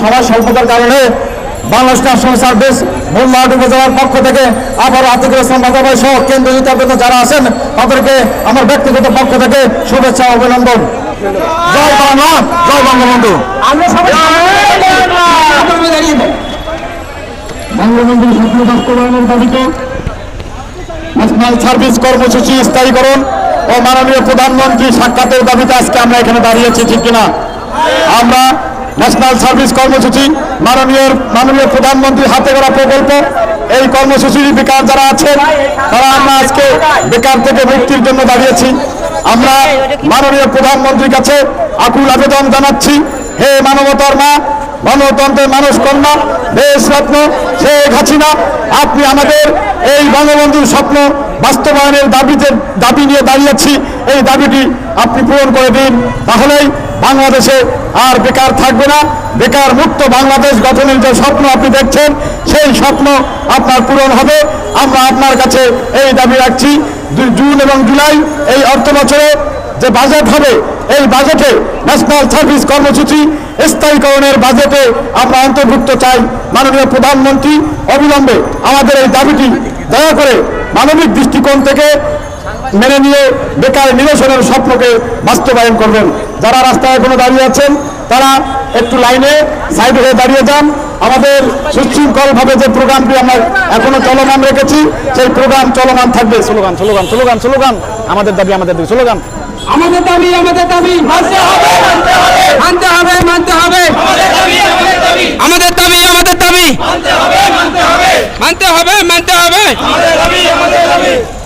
সময় স্বল্পতার কারণে বাংলাদেশ ন্যাশনাল সার্ভিস মোল্লাহাট উপজেলার পক্ষ থেকে আবার আতিকুল ইসলাম বাজাবাই সহ কেন্দ্রীয় নেতৃত্ব যারা আছেন তাদেরকে আমার ব্যক্তিগত পক্ষ থেকে শুভেচ্ছা অভিনন্দন। জয় বাংলা জয় বঙ্গবন্ধু বঙ্গবন্ধুর স্বপ্ন বাস্তবায়নের দাবিতে ন্যাশনাল সার্ভিস কর্মসূচি স্থায়ীকরণ ও মাননীয় প্রধানমন্ত্রী সাক্ষাতের দাবিতে আজকে আমরা এখানে দাঁড়িয়েছি ঠিক কিনা? আমরা ন্যাশনাল সার্ভিস কর্মসূচি মাননীয় মাননীয় প্রধানমন্ত্রীর হাতে করা প্রকল্প এই কর্মসূচির বেকার যারা আছেন, তারা আমরা আজকে বেকার থেকে মুক্তির জন্য দাঁড়িয়েছি। আমরা মাননীয় প্রধানমন্ত্রীর কাছে আকুল আবেদন জানাচ্ছি। হে মানবতার মা, গণতন্ত্রের মানুষ কন্যা, দেশ রত্ন, শেখ হাসিনা, আপনি আমাদের এই বঙ্গবন্ধুর স্বপ্ন বাস্তবায়নের দাবিতে দাবি নিয়ে দাঁড়িয়েছি। এই দাবিটি আপনি পূরণ করে দিন তাহলেই বাংলাদেশে আর বেকার থাকবে না। বেকার মুক্ত বাংলাদেশ গঠনের যে স্বপ্ন আপনি দেখছেন, সেই স্বপ্ন আপনার পূরণ হবে। আমরা আপনার কাছে এই দাবি রাখছি। জুন এবং জুলাই এই অর্থ বছরে যে বাজেট হবে, এই বাজেটে ন্যাশনাল সার্ভিস কর্মসূচি স্থায়ীকরণের বাজেটে আমরা অন্তর্ভুক্ত চাই মাননীয় প্রধানমন্ত্রী। অবিলম্বে আমাদের এই দাবিটি দয়া করে মানবিক দৃষ্টিকোণ থেকে মেনে নিয়ে বেকার নিরসনের স্বপ্নকে বাস্তবায়ন করবেন। যারা রাস্তায় এখনও দাঁড়িয়ে আছেন তারা একটু লাইনে সাইড হয়ে দাঁড়িয়ে যান। আমাদের সুশৃঙ্খলভাবে যে প্রোগ্রামটি আমরা এখনও চলমান রেখেছি সেই প্রোগ্রাম চলমান থাকবে। Slogan slogan slogan slogan. আমাদের দাবি আমাদের দাবি স্লোগান। আমাদের দাবি আমাদের দাবি। মানতে হবে মানতে হবে। মানতে হবে আমাদের দাবি আমাদের দাবি। মানতে হবে মানতে হবে।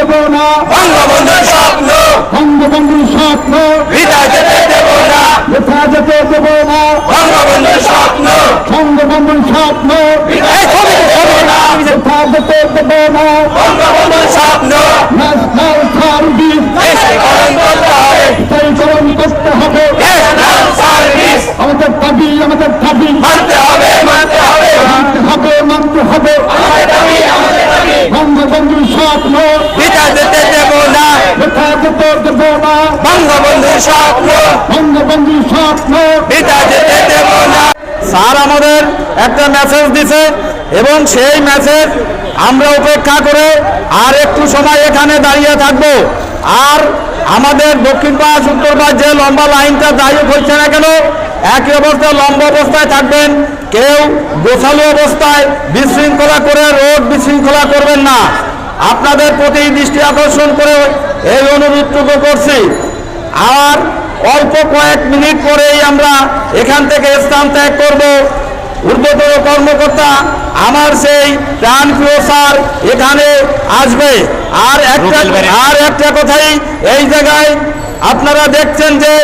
দেব না। বঙ্গবন্ধুর স্বপ্ন। বঙ্গবন্ধুর স্বপ্ন। পিতা যেতে দেব না। পিছা যেতে দেব না। বঙ্গবন্ধুর স্বপ্ন। বঙ্গবন্ধুর স্বপ্ন। ছবি দেব না। যেতে দেব না। বঙ্গবন্ধুর স্বপ্ন। National service. দেশে পালন করতে হবে। স্থায়ীকরণ করতে হবে। আমাদের দাবি আমাদের দাবি। মানতে হবে মানতে হবে। মানতে হবে মানতে হবে। আমাদের দাবি আমাদের দাবি। বঙ্গবন্ধুর স্বপ্ন। যেতে দেব না যেতে স্বপ্ন বঙ্গবন্ধুর স্বপ্ন পিতা যেতে দেব না স্যার আমাদের একটা মেসেজ দিছে এবং সেই মেসেজ আমরা উপেক্ষা করে আর একটু সময় এখানে দাঁড়িয়ে থাকব আর আমাদের দক্ষিণ পাশ উত্তর পাশ যে লম্বা লাইনটা দাঁড়িয়ে হচ্ছে না কেন একই অবস্থায় লম্বা অবস্থায় থাকবেন কেউ গোছালো অবস্থায় বিশৃঙ্খলা করে, রোড বিশৃঙ্খলা করবেন না। আপনাদের প্রতি দৃষ্টি আকর্ষণ করে এই অনুরোধটুকু করছি। আর অল্প কয়েক মিনিট পরেই আমরা এখান থেকে স্থান ত্যাগ করব। ঊর্ধ্বতর কর্মকর্তা আমার সেই প্রাণ প্রিয় স্যার এখানে আসবে। আর একটা আর একটা কথাই এই জায়গায় আপনারা দেখছেন যে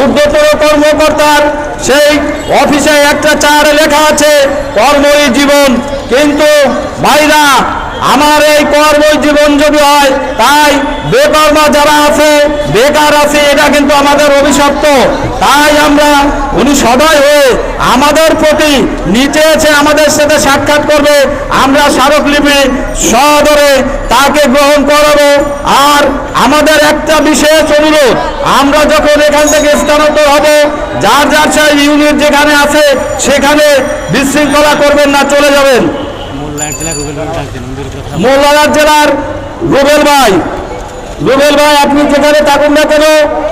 ঊর্ধ্বতর কর্মকর্তার সেই অফিসে একটা চার লেখা আছে কর্মই জীবন। কিন্তু ভাইরা আমার এই কর্ম জীবন যদি হয়, তাই বেকার বেকর্মা যারা আছে, বেকার আছে, এটা কিন্তু আমাদের অভিশপ্ত। তাই আমরা, উনি সদয় হয়ে আমাদের প্রতি নিচে এসে আমাদের সাথে সাক্ষাৎ করবে। আমরা স্মারকলিপি সদরে তাকে গ্রহণ আমাদের একটা বিশেষ অনুরোধ, আমরা যখন এখান থেকে স্থানান্তর হব, যার যার সেই ইউনিট যেখানে আছে, সেখানে বিশৃঙ্খলা করবেন না, চলে যাবেন। মোল্লারহাট জেলার রুবেল ভাই। রুবেল ভাই আপনি যেখানে থাকুন না কেন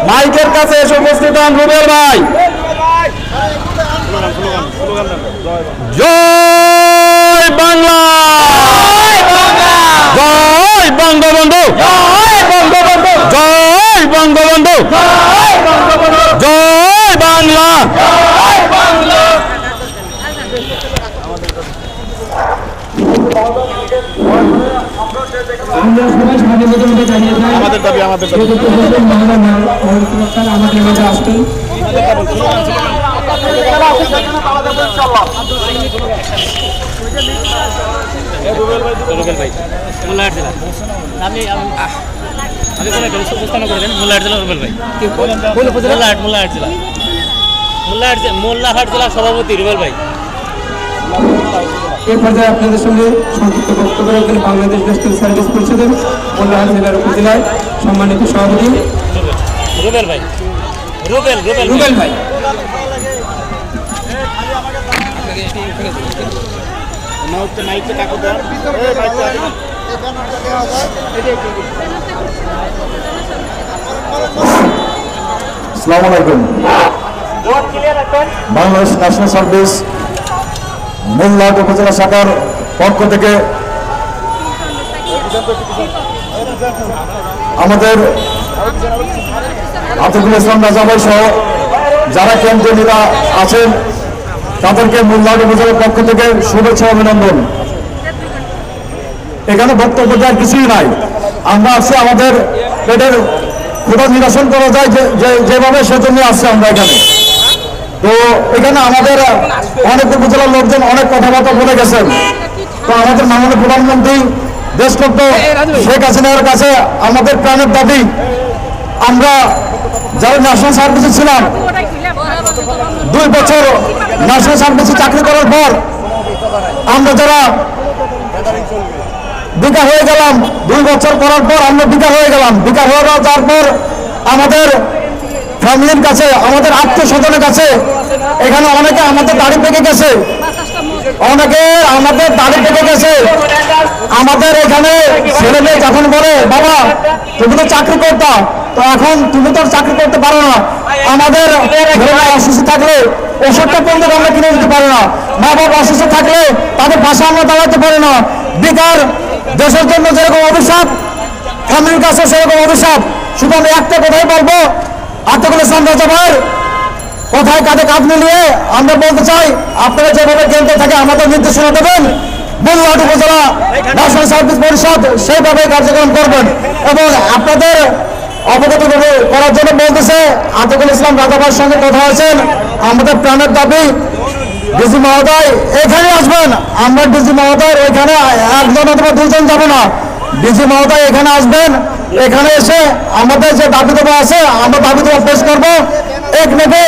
মাইকের কাছে এসে উপস্থিত হন রুবেল ভাই। জয় বাংলা। জয় বঙ্গবন্ধু। জয় বঙ্গবন্ধু। জয় বঙ্গবন্ধু। জয় বাংলা। আমাদের দাবি আমাদের মোল্লাহাট জেলা। মোল্লাহাট জেলা সভাপতি রুবেল ভাই। এই পর্যায়ে আপনাদের সঙ্গে সংক্ষিপ্ত বক্তব্য রাখবেন বাংলাদেশ ন্যাশনাল সার্ভিস পরিষদের মোল্লাহাট জেলার উপজেলায় সম্মানিত সভাপতি। রুবেল রুবেল ভাই। রুবেল রুবেল রুবেল ভাই। আসসালামু আলাইকুম। বাংলাদেশ ন্যাশনাল সার্ভিস মোল্লাহাট উপজেলা শাখার পক্ষ থেকে আমাদের আতিকুল ইসলাম রাজাভাই সহ যারা কেন্দ্রীয়রা আছেন, তাদেরকে মোল্লাহাট উপজেলার পক্ষ থেকে শুভেচ্ছা অভিনন্দন। এখানে বক্তব্য দেওয়ার কিছুই নাই। আমরা আছি আমাদের পেটের ক্ষুধা নিরাসন করা যায় যেভাবে সেজন্য আসছে আমরা এখানে। তো এখানে আমাদের অনেক উপজেলার লোকজন অনেক কথাবার্তা বলে গেছেন। তো আমাদের মাননীয় প্রধানমন্ত্রী দেশরত্ন শেখ হাসিনার কাছে আমাদের প্রাণের দাবি, আমরা যারা ন্যাশনাল সার্ভিসে ছিলাম, দুই বছর ন্যাশনাল সার্ভিসে চাকরি করার পর আমরা যারা বিকার হয়ে গেলাম, দুই বছর করার পর আমরা বিকার হয়ে গেলাম। বিকার হয়ে যাওয়ার পর আমাদের ফ্যামিলির কাছে, আমাদের আত্মীয় স্বজনের কাছে, এখানে অনেকে আমাদের দাড়ি পেকে গেছে। অনেকে আমাদের দাড়ি পেকে গেছে। আমাদের এখানে ছেলে মেয়ে যখন বলে, বাবা, তুমি তো চাকরি করতা, তো এখন তুমি তো চাকরি করতে পারো না। আমাদের অসুস্থ থাকলে ওষুধটা পর্যন্ত আমরা কিনে দিতে পারি না। মা বাবা অসুস্থ থাকলে তাদের পাশে আমরা দাঁড়াতে পারি না। বেকার, দেশের জন্য যেরকম অভিশাপ, ফ্যামিলির কাছে সেরকম অভিশাপ। শুধু আমি একটা কথাই বলব আত্মকুল ইসলাম রাজা ভাইয়ের কথায় কাঁধে কাঁধ মিলিয়ে আমরা বলতে চাই, আপনারা যেভাবে কেন্দ্র থেকে আমাদের নির্দেশনা দেবেন বুলহাট উপজেলা ন্যাশনাল সার্ভিস পরিষদ সেইভাবে কার্যক্রম করবেন এবং আপনাদের অবগত করে- করার জন্য বলতেছে, আতিকুল ইসলাম রাজা ভাইয়ের সঙ্গে কথা হয়েছেন। আমাদের প্রাণের দাবি, ডিজি মহোদয় এখানে আসবেন। আমরা ডিজি মহোদয় এখানে একজন অথবা দুজন যাব না। ডিজি মহোদয় এখানে আসবেন। এখানে এসে আমাদের যে দাবি দেওয়া আছে আমরা দাবি দেওয়া পেশ করব। এক নেবে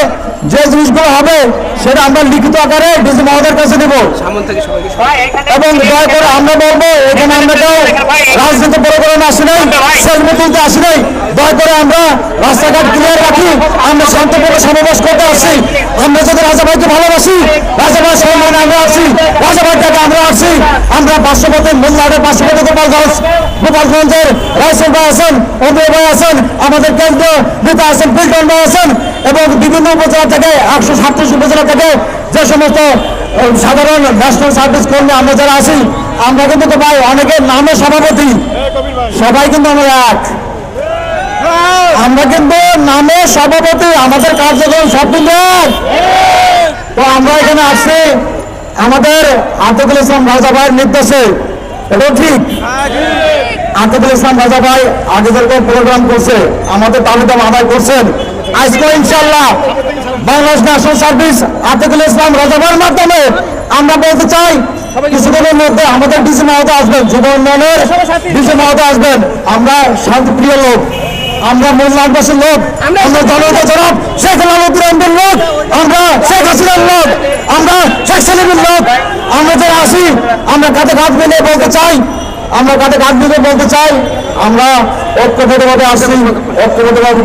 যে জিনিসগুলো হবে সেটা আমরা লিখিত আকারে ডিজি মহোদয়ের কাছে দেবো। এবং দয়া করে আমরা বলব এখানে আমরা কেউ রাজনীতি পরিকরণে আসি নাই সেলফি তুলতে আসি নাই। দয়া করে আমরা রাস্তাঘাট ক্লিয়ার রাখি আমরা শান্তভাবে সমাবেশ করতে আসছি আমরা যদি রাজা ভাইকে ভালোবাসি রাজা ভাই সম্মানে আমরা আসছি রাজা ভাইটাকে আমরা আসছি আমরা পার্শ্ববর্তী মোল্লাহাটের পার্শ্ববর্তী গোপালগঞ্জ গোপালগঞ্জের রাইসেল ভাই আছেন অন্দর ভাই আছেন আমাদের কেন্দ্রীয় নেতা আছেন পিল্টন ভাই আছেন। এবং বিভিন্ন উপজেলা থেকে, একশো সাতত্রিশ উপজেলা থেকে যে সমস্ত সাধারণ ন্যাশনাল সার্ভিস কর্মী আমরা যারা আছি, আমরা কিন্তু তো ভাই অনেকের নামে সভাপতি। সবাই কিন্তু আমরা এক। আমরা কিন্তু নামে সভাপতি, আমাদের কার্যক্রম সব কিন্তু। তো আমরা এখানে আসছি, আমাদের আতিকুল ইসলাম রাজা ভাইয়ের নির্দেশে। এটাও ঠিক? আতিকুল ইসলাম রাজা ভাই আগে যেরকম প্রোগ্রাম করছে, আমাদের তালিকা আদায় করছেন। আজকে ইনশাল্লাহ বাংলাদেশ ন্যাশনাল সার্ভিস আতিকুল ইসলাম রাজা ভাইয়ের মাধ্যমে আমরা বলতে চাই কিছুদিনের মধ্যে আমাদের ডিসি মহোদয় আসবেন যুব উন্নয়নের ডিসি মহোদয় আসবেন। আমরা শান্তিপ্রিয় লোক আমরা মোল্লাবাসীর লোক আমরা জনতা জনাব শেখ আলাউদ্দিনের লোক আমরা শেখ হাসিনার লোক আমরা শেখ সালিমের লোক। আমরা যারা আসি আমরা কাঁধে কাঁধ মিলিয়ে বলতে চাই আমরা কাঁধে কাঁধ দিয়ে বলতে চাই আমরা ঐক্যবদ্ধভাবে আসছি ঐক্যবদ্ধভাবে